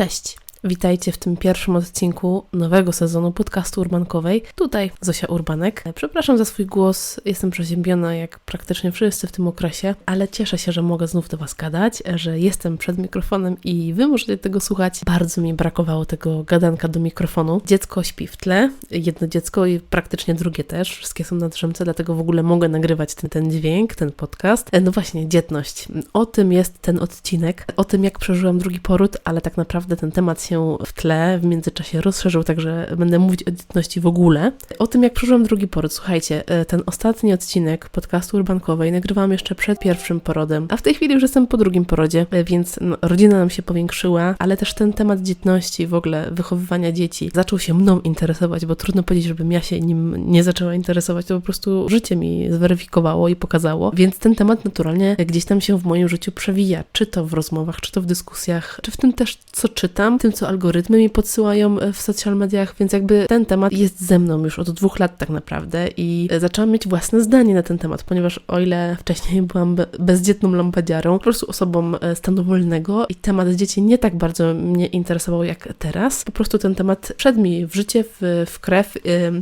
Cześć! Witajcie w tym pierwszym odcinku nowego sezonu podcastu Urbankowej. Tutaj Zosia Urbanek. Przepraszam za swój głos, jestem przeziębiona jak praktycznie wszyscy w tym okresie, ale cieszę się, że mogę znów do Was gadać, że jestem przed mikrofonem i Wy możecie tego słuchać. Bardzo mi brakowało tego gadanka do mikrofonu. Dziecko śpi w tle, jedno dziecko i praktycznie drugie też. Wszystkie są na drzemce, dlatego w ogóle mogę nagrywać ten, ten dźwięk, ten podcast. No właśnie, dzietność. O tym jest ten odcinek, o tym jak przeżyłam drugi poród, ale tak naprawdę ten temat się się w tle w międzyczasie rozszerzył, także będę mówić o dzietności w ogóle. O tym, jak przeżyłam drugi poród. Słuchajcie, e, ten ostatni odcinek podcastu Urbankowej nagrywałam jeszcze przed pierwszym porodem, a w tej chwili już jestem po drugim porodzie, e, więc no, rodzina nam się powiększyła, ale też ten temat dzietności, w ogóle wychowywania dzieci zaczął się mną interesować, bo trudno powiedzieć, żebym ja się nim nie zaczęła interesować, to po prostu życie mi zweryfikowało i pokazało, więc ten temat naturalnie gdzieś tam się w moim życiu przewija, czy to w rozmowach, czy to w dyskusjach, czy w tym też, co czytam, tym, co algorytmy mi podsyłają e, w social mediach, więc jakby ten temat jest ze mną już od dwóch lat tak naprawdę i zaczęłam mieć własne zdanie na ten temat, ponieważ o ile wcześniej byłam bezdzietną lampadziarą, po prostu osobą e, stanu wolnego i temat dzieci nie tak bardzo mnie interesował jak teraz, po prostu ten temat wszedł mi w życie, w, w krew,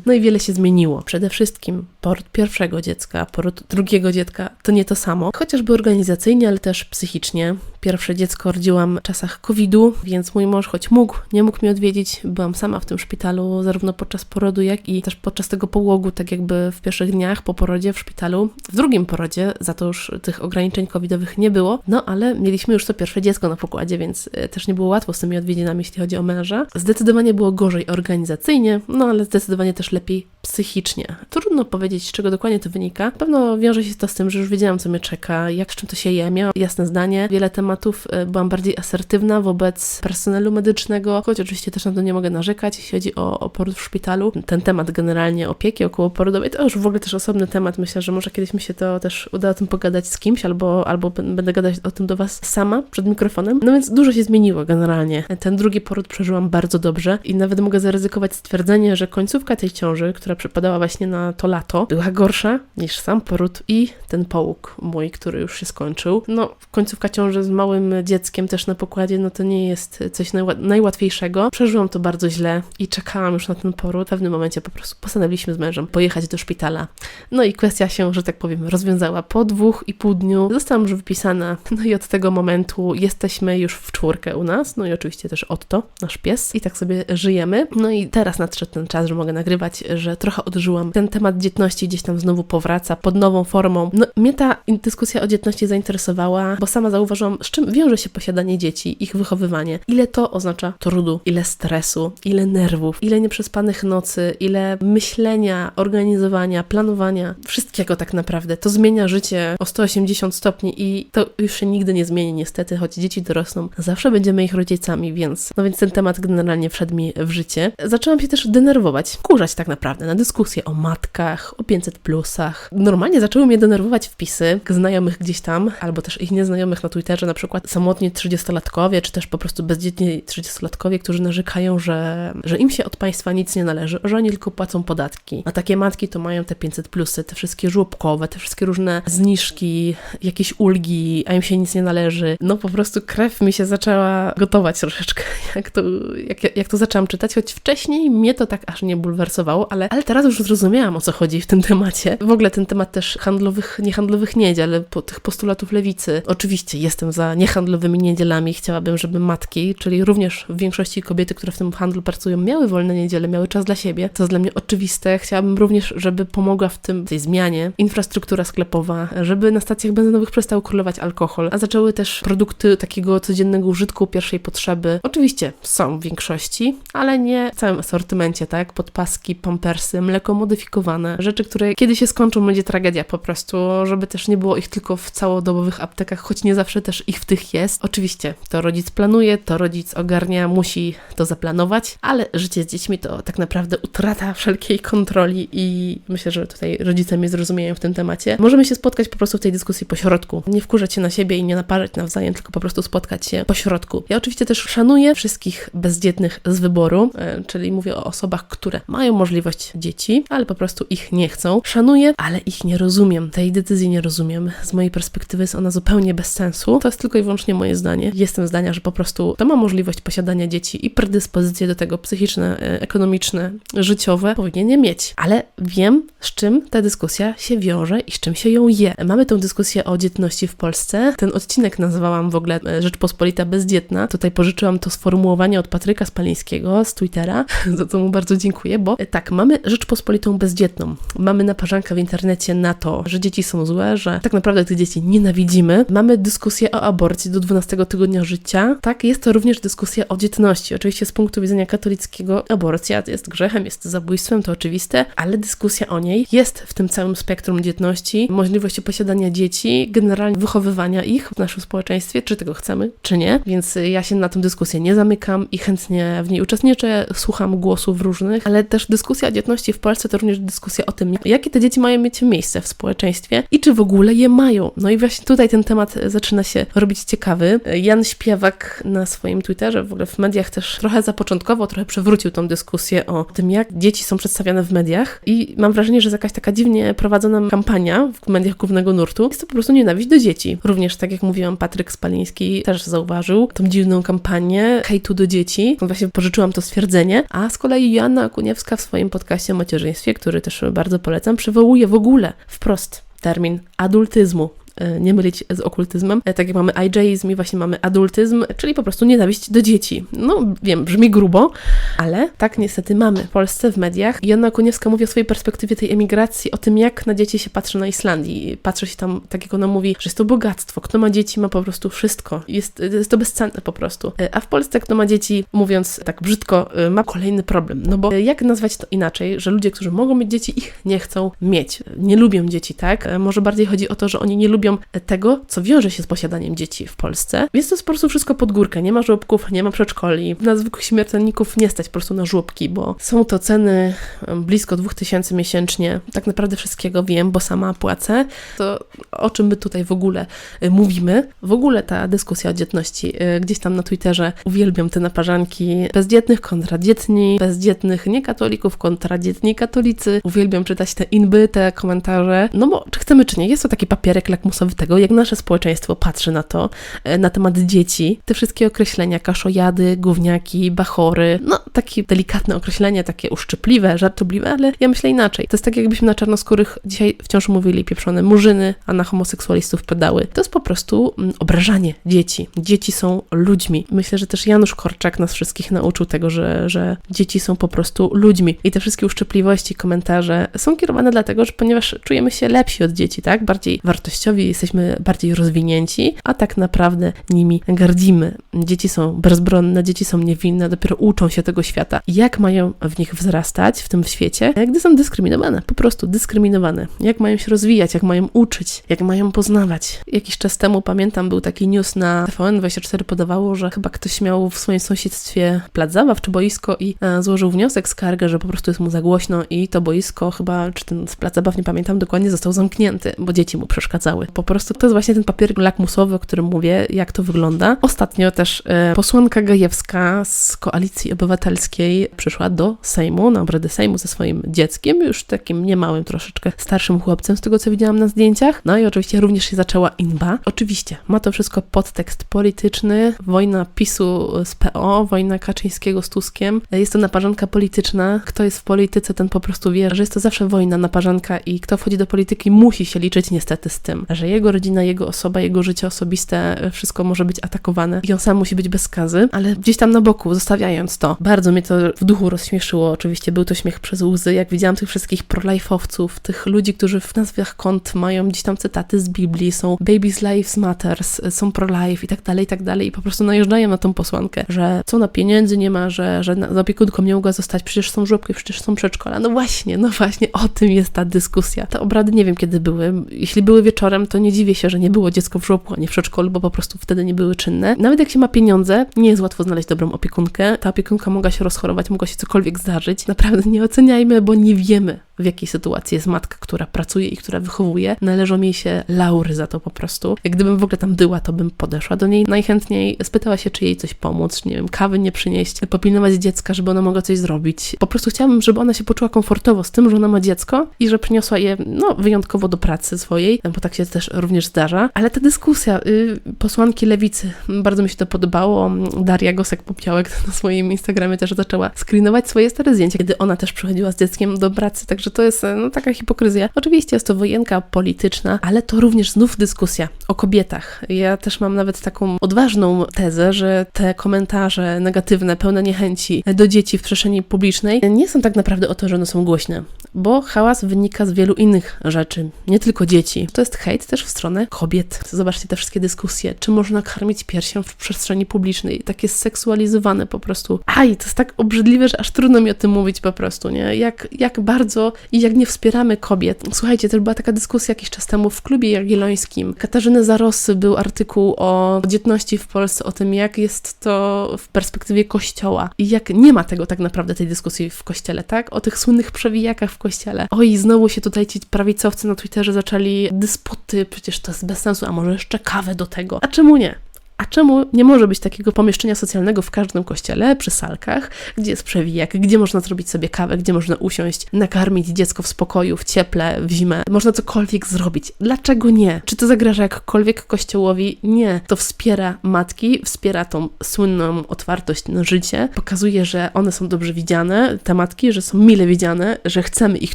no i wiele się zmieniło. Przede wszystkim poród pierwszego dziecka, poród drugiego dziecka to nie to samo, chociażby organizacyjnie, ale też psychicznie. Pierwsze dziecko rodziłam w czasach COVID-u, więc mój mąż, choć mógł, nie mógł mnie odwiedzić, byłam sama w tym szpitalu, zarówno podczas porodu, jak i też podczas tego połogu, tak jakby w pierwszych dniach po porodzie w szpitalu. W drugim porodzie, za to już tych ograniczeń covidowych nie było, no ale mieliśmy już to pierwsze dziecko na pokładzie, więc e, też nie było łatwo z tymi odwiedzinami, jeśli chodzi o męża. Zdecydowanie było gorzej organizacyjnie, no ale zdecydowanie też lepiej psychicznie. Trudno powiedzieć, z czego dokładnie to wynika. Pewno wiąże się to z tym, że już wiedziałam, co mnie czeka, jak z czym to się je. Miałam jasne zdanie, wiele tematów, e, byłam bardziej asertywna wobec personelu medycznego, choć oczywiście też na to nie mogę narzekać, jeśli chodzi o, o poród w szpitalu. Ten temat generalnie opieki okołoporodowej to już w ogóle też osobny temat. Myślę, że może kiedyś mi się to też uda o tym pogadać z kimś, albo, albo będę gadać o tym do Was sama przed mikrofonem. No więc dużo się zmieniło generalnie. Ten drugi poród przeżyłam bardzo dobrze i nawet mogę zaryzykować stwierdzenie, że końcówka tej ciąży, która przypadała właśnie na to lato, była gorsza niż sam poród i ten połóg mój, który już się skończył. No, końcówka ciąży z małym dzieckiem też na pokładzie, no to nie jest coś najłatwiejszego. Przeżyłam to bardzo źle i czekałam już na ten poród. W pewnym momencie po prostu postanowiliśmy z mężem pojechać do szpitala. No i kwestia się, że tak powiem, rozwiązała po dwóch i pół dniu. Zostałam już wypisana, no i od tego momentu jesteśmy już w czwórkę u nas, no i oczywiście też Otto, nasz pies i tak sobie żyjemy. No i teraz nadszedł ten czas, że mogę nagrywać, że trochę odżyłam. Ten temat dzietności gdzieś tam znowu powraca pod nową formą. No, mnie ta dyskusja o dzietności zainteresowała, bo sama zauważyłam, z czym wiąże się posiadanie dzieci, ich wychowywanie. Ile to oznacza trudu, ile stresu, ile nerwów, ile nieprzespanych nocy, ile myślenia, organizowania, planowania, wszystkiego tak naprawdę. To zmienia życie o 180 stopni i to już się nigdy nie zmieni niestety, choć dzieci dorosną. Zawsze będziemy ich rodzicami, więc no więc ten temat generalnie wszedł mi w życie. Zaczęłam się też denerwować, kurzać tak naprawdę na dyskusje o matkach, o 500 plusach. Normalnie zaczęły mnie denerwować wpisy znajomych gdzieś tam, albo też ich nieznajomych na Twitterze, na przykład samotni 30-latkowie, czy też po prostu bezdzietni 30-latkowie, którzy narzekają, że, że im się od państwa nic nie należy, że oni tylko płacą podatki. A takie matki to mają te 500 plusy, te wszystkie żłobkowe, te wszystkie różne zniżki, jakieś ulgi, a im się nic nie należy. No po prostu krew mi się zaczęła gotować troszeczkę, jak to, jak, jak to zaczęłam czytać, choć wcześniej mnie to tak aż nie bulwersowało, ale, ale teraz już zrozumiałam o co chodzi w tym temacie. W ogóle ten temat też handlowych, niehandlowych niedziel, po tych postulatów lewicy. Oczywiście jestem za niehandlowymi niedzielami, chciałabym, żeby matki, czyli również w większości kobiety, które w tym handlu pracują, miały wolne niedziele, miały czas dla siebie. To jest dla mnie oczywiste. Chciałabym również, żeby pomogła w tym, tej zmianie infrastruktura sklepowa, żeby na stacjach benzynowych przestał królować alkohol, a zaczęły też produkty takiego codziennego użytku pierwszej potrzeby. Oczywiście są w większości, ale nie w całym asortymencie, tak? Podpaski, pampersy, mleko modyfikowane, rzeczy, które kiedy się skończą, będzie tragedia po prostu, żeby też nie było ich tylko w całodobowych aptekach, choć nie zawsze też ich w tych jest. Oczywiście to rodzic planuje, to rodzic ogarnia, musi to zaplanować, ale życie z dziećmi to tak naprawdę utrata wszelkiej kontroli i myślę, że tutaj rodzice mnie zrozumieją w tym temacie. Możemy się spotkać po prostu w tej dyskusji po środku. Nie wkurzać się na siebie i nie naparzać nawzajem, tylko po prostu spotkać się po środku. Ja oczywiście też szanuję wszystkich bezdzietnych z wyboru, e, czyli mówię o osobach, które mają możliwość dzieci, ale po prostu ich nie chcą. Szanuję, ale ich nie rozumiem. Tej decyzji nie rozumiem. Z mojej perspektywy jest ona zupełnie bez sensu. To jest tylko i wyłącznie moje zdanie. Jestem zdania, że po prostu to ma możliwość posiadania dzieci i predyspozycje do tego psychiczne, e, ekonomiczne, życiowe powinien je mieć. Ale wiem, z czym ta dyskusja się wiąże i z czym się ją je. Mamy tę dyskusję o dzietności w Polsce. Ten odcinek nazwałam w ogóle e, Rzeczpospolita bezdzietna. Tutaj pożyczyłam to sformułowanie od Patryka Spalińskiego z Twittera, za co mu bardzo dziękuję, bo e, tak, mamy Rzeczpospolitą bezdzietną. Mamy naparzankę w internecie na to, że dzieci są złe, że tak naprawdę tych dzieci nienawidzimy. Mamy dyskusję o aborcji do 12 tygodnia życia. Tak, jest to również dyskusja o dzietności. Oczywiście z punktu widzenia katolickiego aborcja jest grzechem, jest zabójstwem, to oczywiste, ale dyskusja o niej jest w tym całym spektrum dzietności, możliwości posiadania dzieci, generalnie wychowywania ich w naszym społeczeństwie, czy tego chcemy, czy nie. Więc ja się na tę dyskusję nie zamykam i chętnie w niej uczestniczę, słucham głosów różnych, ale też dyskusja o dzietności w Polsce to również dyskusja o tym, jakie te dzieci mają mieć miejsce w społeczeństwie i czy w ogóle je mają. No i właśnie tutaj ten temat zaczyna się robić ciekawy. Jan Śpiewak na swoim Twitterze, w ogóle w mediach też trochę zapoczątkowo, trochę przewrócił tą dyskusję o tym, jak dzieci są przedstawiane w mediach i mam wrażenie, że jest jakaś taka dziwnie prowadzona kampania w mediach głównego nurtu. Jest to po prostu nienawiść do dzieci. Również, tak jak mówiłam, Patryk Spaliński też zauważył tą dziwną kampanię hejtu do dzieci. Właśnie pożyczyłam to stwierdzenie, a z kolei Joanna Kuniewska w swoim podcaście o macierzyństwie, który też bardzo polecam, przywołuje w ogóle wprost termin adultyzmu. E, nie mylić z okultyzmem. E, tak jak mamy ageizm i właśnie mamy adultyzm, czyli po prostu nienawiść do dzieci. No wiem, brzmi grubo, ale tak niestety mamy w Polsce w mediach. Jana Kuniewska mówi o swojej perspektywie tej emigracji, o tym jak na dzieci się patrzy na Islandii. Patrzy się tam, tak jak ona mówi, że jest to bogactwo. Kto ma dzieci ma po prostu wszystko. Jest, jest to bezcenne po prostu. E, a w Polsce kto ma dzieci, mówiąc tak brzydko, ma kolejny problem. No bo jak nazwać to inaczej, że ludzie, którzy mogą mieć dzieci, ich nie chcą mieć. Nie lubią dzieci, tak? Może bardziej chodzi o to, że oni nie lubią tego, co wiąże się z posiadaniem dzieci w Polsce. Jest to po prostu wszystko pod górkę. Nie ma żłobków, nie ma przedszkoli. Na zwykłych śmiertelników nie stać po prostu na żłobki, bo są to ceny blisko 2000 miesięcznie. Tak naprawdę wszystkiego wiem, bo sama płacę. To o czym my tutaj w ogóle y, mówimy? W ogóle ta dyskusja o dzietności. Y, gdzieś tam na Twitterze uwielbiam te naparzanki bezdzietnych kontra dzietni, bezdzietnych niekatolików kontra dzietni katolicy. Uwielbiam czytać te inby, te komentarze. No bo czy chcemy, czy nie, jest to taki papierek lakmusowy podstawy tego, jak nasze społeczeństwo patrzy na to, e, na temat dzieci. Te wszystkie określenia, kaszojady, gówniaki, bachory, no takie delikatne określenia, takie uszczypliwe, żartobliwe, ale ja myślę inaczej. To jest tak, jakbyśmy na czarnoskórych dzisiaj wciąż mówili pieprzone murzyny, a na homoseksualistów pedały. To jest po prostu mm, obrażanie dzieci. Dzieci są ludźmi. Myślę, że też Janusz Korczak nas wszystkich nauczył tego, że, że dzieci są po prostu ludźmi. I te wszystkie uszczypliwości, komentarze są kierowane dlatego, że ponieważ czujemy się lepsi od dzieci, tak? Bardziej wartościowi, jesteśmy bardziej rozwinięci, a tak naprawdę nimi gardzimy. Dzieci są bezbronne, dzieci są niewinne, dopiero uczą się tego świata. Jak mają w nich wzrastać w tym świecie, gdy są dyskryminowane, po prostu dyskryminowane. Jak mają się rozwijać, jak mają uczyć, jak mają poznawać. Jakiś czas temu, pamiętam, był taki news na TVN24 podawało, że chyba ktoś miał w swoim sąsiedztwie plac zabaw czy boisko i e, złożył wniosek, skargę, że po prostu jest mu za głośno i to boisko chyba, czy ten plac zabaw, nie pamiętam dokładnie, został zamknięty, bo dzieci mu przeszkadzały. Po prostu to jest właśnie ten papier lakmusowy, o którym mówię, jak to wygląda. Ostatnio też e, posłanka Gajewska z Koalicji Obywatelskiej przyszła do Sejmu, na obrady Sejmu ze swoim dzieckiem, już takim niemałym troszeczkę starszym chłopcem, z tego co widziałam na zdjęciach. No i oczywiście również się zaczęła inba. Oczywiście ma to wszystko podtekst polityczny, wojna PiSu z PO, wojna Kaczyńskiego z Tuskiem. Jest to naparzanka polityczna. Kto jest w polityce, ten po prostu wie, że jest to zawsze wojna, naparzanka i kto wchodzi do polityki musi się liczyć niestety z tym, że jego rodzina, jego osoba, jego życie osobiste, e, wszystko może być atakowane i on sam musi być bez skazy, ale gdzieś tam na boku, zostawiając to, bardzo mnie to w duchu rozśmieszyło. Oczywiście był to śmiech przez łzy, jak widziałam tych wszystkich prolife'owców, tych ludzi, którzy w nazwach kont mają gdzieś tam cytaty z Biblii, są Baby's Lives Matters, e, są pro-life i tak dalej, i tak dalej i po prostu najeżdżają na tą posłankę, że co na pieniędzy nie ma, że, że za opiekunką nie mogła zostać, przecież są żłobki, przecież są przedszkola. No właśnie, no właśnie, o tym jest ta dyskusja. Te obrady nie wiem kiedy były. Jeśli były wieczorem, to nie dziwię się, że nie było dziecko w żłobku, a nie w przedszkolu, bo po prostu wtedy nie były czynne. Nawet jak się ma pieniądze, nie jest łatwo znaleźć dobrą opiekunkę. Ta opiekunka mogła się rozchorować, mogła się cokolwiek zdarzyć. Naprawdę nie oceniajmy, bo nie wiemy w jakiej sytuacji jest matka, która pracuje i która wychowuje. Należą jej się laury za to po prostu. Jak gdybym w ogóle tam była, to bym podeszła do niej najchętniej, spytała się, czy jej coś pomóc, nie wiem, kawy nie przynieść, popilnować dziecka, żeby ona mogła coś zrobić. Po prostu chciałabym, żeby ona się poczuła komfortowo z tym, że ona ma dziecko i że przyniosła je, no, wyjątkowo do pracy swojej, bo tak się też również zdarza. Ale ta dyskusja, y, posłanki lewicy, bardzo mi się to podobało. Daria Gosek-Popiołek na swoim Instagramie też zaczęła screenować swoje stare zdjęcia, kiedy ona też przychodziła z dzieckiem do pracy, także to jest no, taka hipokryzja. Oczywiście jest to wojenka polityczna, ale to również znów dyskusja o kobietach. Ja też mam nawet taką odważną tezę, że te komentarze negatywne, pełne niechęci do dzieci w przestrzeni publicznej nie są tak naprawdę o to, że one są głośne, bo hałas wynika z wielu innych rzeczy, nie tylko dzieci. To jest hejt też w stronę kobiet. Zobaczcie te wszystkie dyskusje, czy można karmić piersią w przestrzeni publicznej, takie seksualizowane po prostu. Aj, to jest tak obrzydliwe, że aż trudno mi o tym mówić po prostu, nie? Jak, jak bardzo i jak nie wspieramy kobiet. Słuchajcie, też była taka dyskusja jakiś czas temu w klubie jagiellońskim. Katarzyny Zarosy był artykuł o dzietności w Polsce, o tym, jak jest to w perspektywie kościoła i jak nie ma tego tak naprawdę tej dyskusji w kościele, tak? O tych słynnych przewijakach w kościele. Oj, znowu się tutaj ci prawicowcy na Twitterze zaczęli dysputy, przecież to jest bez sensu, a może jeszcze kawę do tego. A czemu nie? A czemu nie może być takiego pomieszczenia socjalnego w każdym kościele, przy salkach, gdzie jest przewijak, gdzie można zrobić sobie kawę, gdzie można usiąść, nakarmić dziecko w spokoju, w cieple, w zimę, można cokolwiek zrobić. Dlaczego nie? Czy to zagraża jakkolwiek kościołowi? Nie. To wspiera matki, wspiera tą słynną otwartość na życie, pokazuje, że one są dobrze widziane, te matki, że są mile widziane, że chcemy ich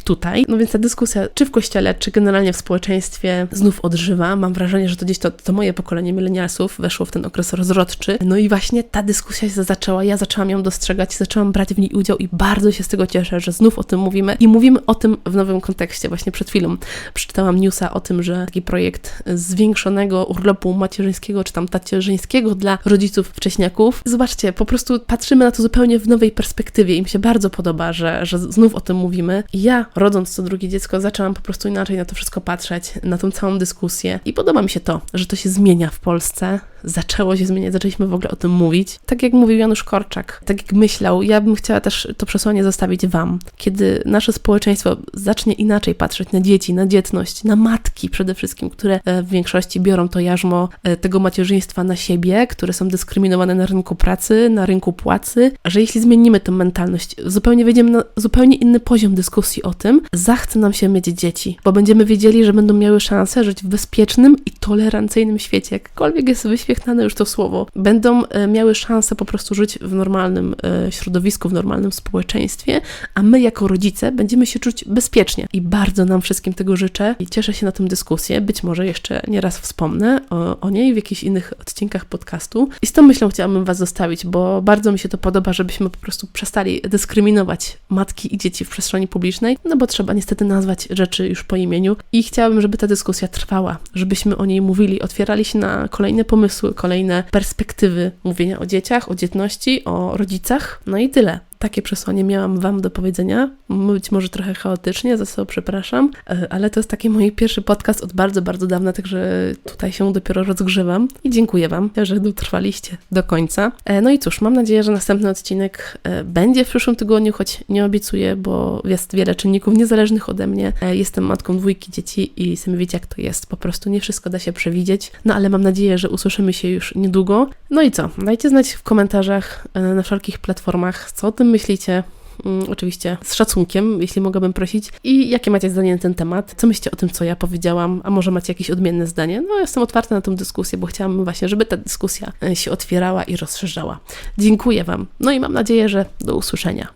tutaj. No więc ta dyskusja, czy w kościele, czy generalnie w społeczeństwie, znów odżywa. Mam wrażenie, że to gdzieś to, to moje pokolenie milenialsów weszło w ten okres rozrodczy. No i właśnie ta dyskusja się zaczęła, ja zaczęłam ją dostrzegać, zaczęłam brać w niej udział i bardzo się z tego cieszę, że znów o tym mówimy i mówimy o tym w nowym kontekście. Właśnie przed chwilą przeczytałam newsa o tym, że taki projekt zwiększonego urlopu macierzyńskiego czy tam tacierzyńskiego dla rodziców wcześniaków. Zobaczcie, po prostu patrzymy na to zupełnie w nowej perspektywie i mi się bardzo podoba, że, że znów o tym mówimy. I ja, rodząc co drugie dziecko, zaczęłam po prostu inaczej na to wszystko patrzeć, na tą całą dyskusję i podoba mi się to, że to się zmienia w Polsce, zaczęło się zmieniać, zaczęliśmy w ogóle o tym mówić. Tak jak mówił Janusz Korczak, tak jak myślał, ja bym chciała też to przesłanie zostawić Wam. Kiedy nasze społeczeństwo zacznie inaczej patrzeć na dzieci, na dzietność, na matki przede wszystkim, które e, w większości biorą to jarzmo e, tego macierzyństwa na siebie, które są dyskryminowane na rynku pracy, na rynku płacy, że jeśli zmienimy tę mentalność, zupełnie wejdziemy na zupełnie inny poziom dyskusji o tym, zachce nam się mieć dzieci, bo będziemy wiedzieli, że będą miały szansę żyć w bezpiecznym i tolerancyjnym świecie, jakkolwiek jest wyświetlony wyświetlane już to słowo, będą e, miały szansę po prostu żyć w normalnym e, środowisku, w normalnym społeczeństwie, a my jako rodzice będziemy się czuć bezpiecznie. I bardzo nam wszystkim tego życzę i cieszę się na tę dyskusję. Być może jeszcze nieraz wspomnę o, o niej w jakichś innych odcinkach podcastu. I z tą myślą chciałabym Was zostawić, bo bardzo mi się to podoba, żebyśmy po prostu przestali dyskryminować matki i dzieci w przestrzeni publicznej, no bo trzeba niestety nazwać rzeczy już po imieniu. I chciałabym, żeby ta dyskusja trwała, żebyśmy o niej mówili, otwierali się na kolejne pomysły, kolejne perspektywy mówienia o dzieciach, o dzietności, o rodzicach. No i tyle takie przesłanie miałam Wam do powiedzenia. Być może trochę chaotycznie, za co przepraszam, e, ale to jest taki mój pierwszy podcast od bardzo, bardzo dawna, także tutaj się dopiero rozgrzewam i dziękuję Wam, że dotrwaliście do końca. E, no i cóż, mam nadzieję, że następny odcinek e, będzie w przyszłym tygodniu, choć nie obiecuję, bo jest wiele czynników niezależnych ode mnie. Jestem matką dwójki dzieci i sami wiecie, jak to jest. Po prostu nie wszystko da się przewidzieć, no ale mam nadzieję, że usłyszymy się już niedługo. No i co? Dajcie znać w komentarzach na wszelkich platformach, co o tym myślicie? Mm, oczywiście z szacunkiem, jeśli mogłabym prosić. I jakie macie zdanie na ten temat? Co myślicie o tym, co ja powiedziałam? A może macie jakieś odmienne zdanie? No, jestem otwarta na tę dyskusję, bo chciałam właśnie, żeby ta dyskusja e, się otwierała i rozszerzała. Dziękuję Wam. No i mam nadzieję, że do usłyszenia.